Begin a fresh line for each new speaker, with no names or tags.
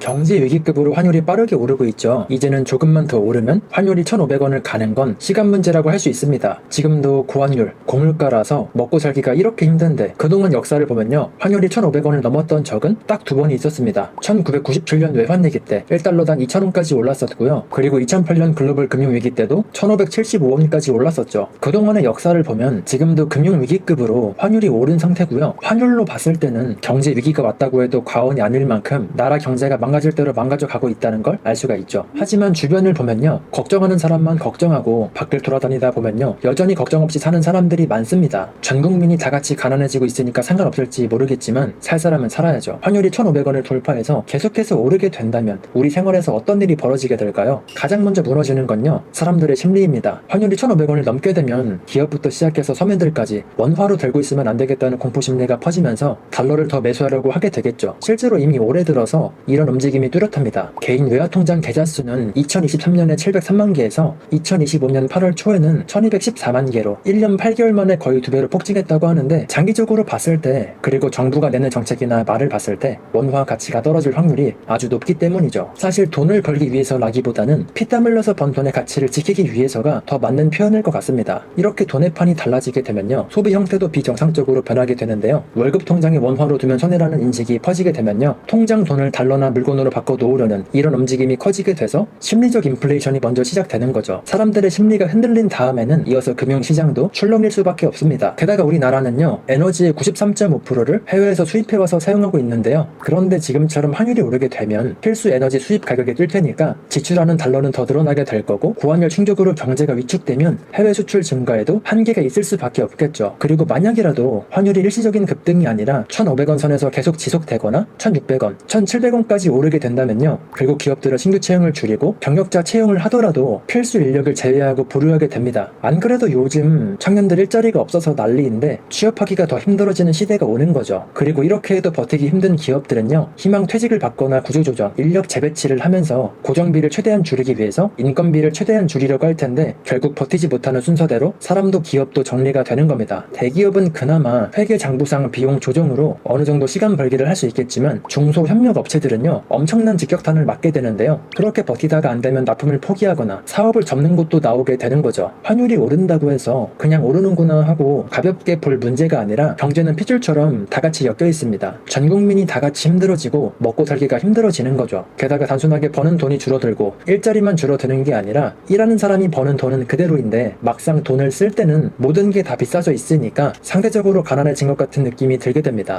경제 위기급으로 환율이 빠르게 오르고 있죠. 이제는 조금만 더 오르면 환율이 1,500원을 가는 건 시간 문제라고 할 수 있습니다. 지금도 고환율, 고물가라서 먹고 살기가 이렇게 힘든데 그동안 역사를 보면요. 환율이 1,500원을 넘었던 적은 딱 두 번이 있었습니다. 1997년 외환위기 때 1달러당 2,000원까지 올랐었고요. 그리고 2008년 글로벌 금융위기 때도 1,575원까지 올랐었죠. 그동안의 역사를 보면 지금도 금융위기급으로 환율이 오른 상태고요. 환율로 봤을 때는 경제 위기가 왔다고 해도 과언이 아닐 만큼 나라 경제가 망가질 대로 망가져 가고 있다는 걸 알 수가 있죠. 하지만 주변을 보면요. 걱정하는 사람만 걱정하고 밖을 돌아다니다 보면요. 여전히 걱정 없이 사는 사람들이 많습니다. 전 국민이 다 같이 가난해지고 있으니까 상관없을지 모르겠지만 살 사람은 살아야죠. 환율이 1,500원을 돌파해서 계속해서 오르게 된다면 우리 생활에서 어떤 일이 벌어지게 될까요? 가장 먼저 무너지는 건요. 사람들의 심리입니다. 환율이 1,500원을 넘게 되면 기업부터 시작해서 서민들까지 원화로 들고 있으면 안 되겠다는 공포 심리가 퍼지면서 달러를 더 매수하려고 하게 되겠죠. 실제로 이미 올해 들어서 이런 움직임이 뚜렷합니다. 개인 외화 통장 계좌 수는 2023년에 703만 개에서 2025년 8월 초에는 1214만 개로 1년 8개월 만에 거의 두 배로 폭증했다고 하는데 장기적으로 봤을 때 그리고 정부가 내는 정책이나 말을 봤을 때 원화 가치가 떨어질 확률이 아주 높기 때문이죠. 사실 돈을 벌기 위해서라기보다는 피땀 흘려서 번 돈의 가치를 지키기 위해서가 더 맞는 표현일 것 같습니다. 이렇게 돈의 판이 달라지게 되면요. 소비 형태도 비정상적으로 변하게 되는데요. 월급 통장에 원화로 두면 손해라는 인식이 퍼지게 되면요. 통장 돈을 달러나 물건으로 바꿔 놓으려는 이런 움직임이 커지게 돼서 심리적 인플레이션이 먼저 시작되는 거죠. 사람들의 심리가 흔들린 다음에는 이어서 금융시장도 출렁일 수밖에 없습니다. 게다가 우리나라는요. 에너지의 93.5%를 해외에서 수입해와서 사용하고 있는데요. 그런데 지금처럼 환율이 오르게 되면 필수 에너지 수입 가격이 뛸 테니까 지출하는 달러는 더 늘어나게 될 거고 고환율 충격으로 경제가 위축되면 해외 수출 증가에도 한계가 있을 수밖에 없겠죠. 그리고 만약이라도 환율이 일시적인 급등이 아니라 1,500원 선에서 계속 지속되거나 1,600원, 1,700원까지 오르게 된다면요. 결국 기업들은 신규 채용을 줄이고 경력자 채용을 하더라도 필수 인력을 제외하고 보류하게 됩니다. 안 그래도 요즘 청년들 일자리가 없어서 난리인데 취업하기가 더 힘들어지는 시대가 오는 거죠. 그리고 이렇게 해도 버티기 힘든 기업들은요. 희망 퇴직을 받거나 구조조정, 인력 재배치를 하면서 고정비를 최대한 줄이기 위해서 인건비를 최대한 줄이려고 할 텐데 결국 버티지 못하는 순서대로 사람도 기업도 정리가 되는 겁니다. 대기업은 그나마 회계 장부상 비용 조정으로 어느 정도 시간 벌기를 할 수 있겠지만 중소 협력 업체들은요 엄청난 직격탄을 맞게 되는데요. 그렇게 버티다가 안 되면 납품을 포기하거나 사업을 접는 곳도 나오게 되는 거죠. 환율이 오른다고 해서 그냥 오르는구나 하고 가볍게 볼 문제가 아니라 경제는 핏줄처럼 다 같이 엮여 있습니다. 전 국민이 다 같이 힘들어지고 먹고 살기가 힘들어지는 거죠. 게다가 단순하게 버는 돈이 줄어들고 일자리만 줄어드는 게 아니라 일하는 사람이 버는 돈은 그대로인데 막상 돈을 쓸 때는 모든 게 다 비싸져 있으니까 상대적으로 가난해진 것 같은 느낌이 들게 됩니다.